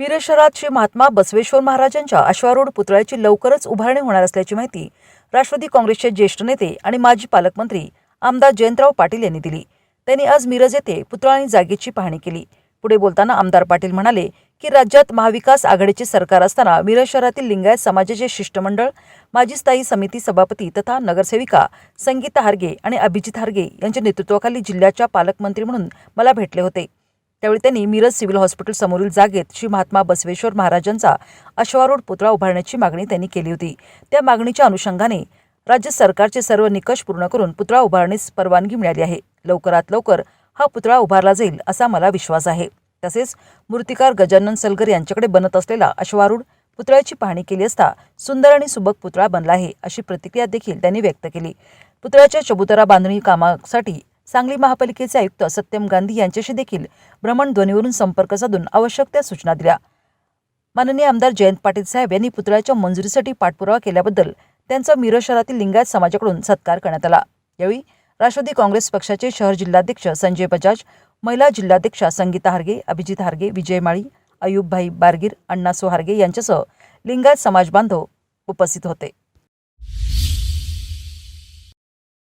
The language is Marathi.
मिरज श्री महात्मा बसवेश्वर महाराजांच्या अश्वारूढ पुतळ्याची लवकरच उभारणी होणार असल्याची माहिती राष्ट्रवादी काँग्रेसचे ज्येष्ठ नेते आणि माजी पालकमंत्री आमदार जयंतराव पाटील यांनी दिली. त्यांनी आज मिरज येथे पुतळा आणि जागेची पाहणी केली. पुढे बोलताना आमदार पाटील म्हणाले की राज्यात महाविकास आघाडीचे सरकार असताना मिरज शहरातील लिंगायत समाजाचे शिष्टमंडळ माजी स्थायी समिती सभापती तथा नगरसेविका संगीता हार्गे आणि अभिजित हार्गे यांच्या नेतृत्वाखाली जिल्ह्याच्या पालकमंत्री म्हणून मला भेटले होते. त्यावेळी त्यांनी मिरज सिव्हिल हॉस्पिटल समोरील जागेत श्री महात्मा बसवेश्वर महाराजांचा अश्वारूढ पुतळा उभारण्याची मागणी त्यांनी केली होती. त्या मागणीच्या अनुषंगाने राज्य सरकारचे सर्व निकष पूर्ण करून पुतळा उभारण्यास परवानगी मिळाली आहे. लवकरात लवकर हा पुतळा उभारला जाईल असा मला विश्वास आहे. तसेच मूर्तिकार गजानन सलगर यांच्याकडे बनत असलेला अश्वारूढ पुतळ्याची पाहणी केली असता सुंदर आणि सुबक पुतळा बनला आहे अशी प्रतिक्रिया देखील त्यांनी व्यक्त केली. पुतळ्याच्या चबुतरा बांधणी कामासाठी सांगली महापालिकेचे आयुक्त सत्यम गांधी यांच्याशी देखील भ्रमणध्वनीवरून संपर्क साधून आवश्यक त्या सूचना दिल्या. माननीय आमदार जयंत पाटील साहेब यांनी पुतळ्याच्या मंजुरीसाठी पाठपुरावा केल्याबद्दल त्यांचा मिरज शहरातील लिंगायत समाजाकडून सत्कार करण्यात आला. यावेळी राष्ट्रवादी काँग्रेस पक्षाचे शहर जिल्हाध्यक्ष संजय बजाज महिला जिल्हाध्यक्षा संगीता हार्गे अभिजित हार्गे विजय माळी अयुबभाई बारगीर अण्णासो हार्गे यांच्यासह लिंगायत समाज बांधव उपस्थित होते.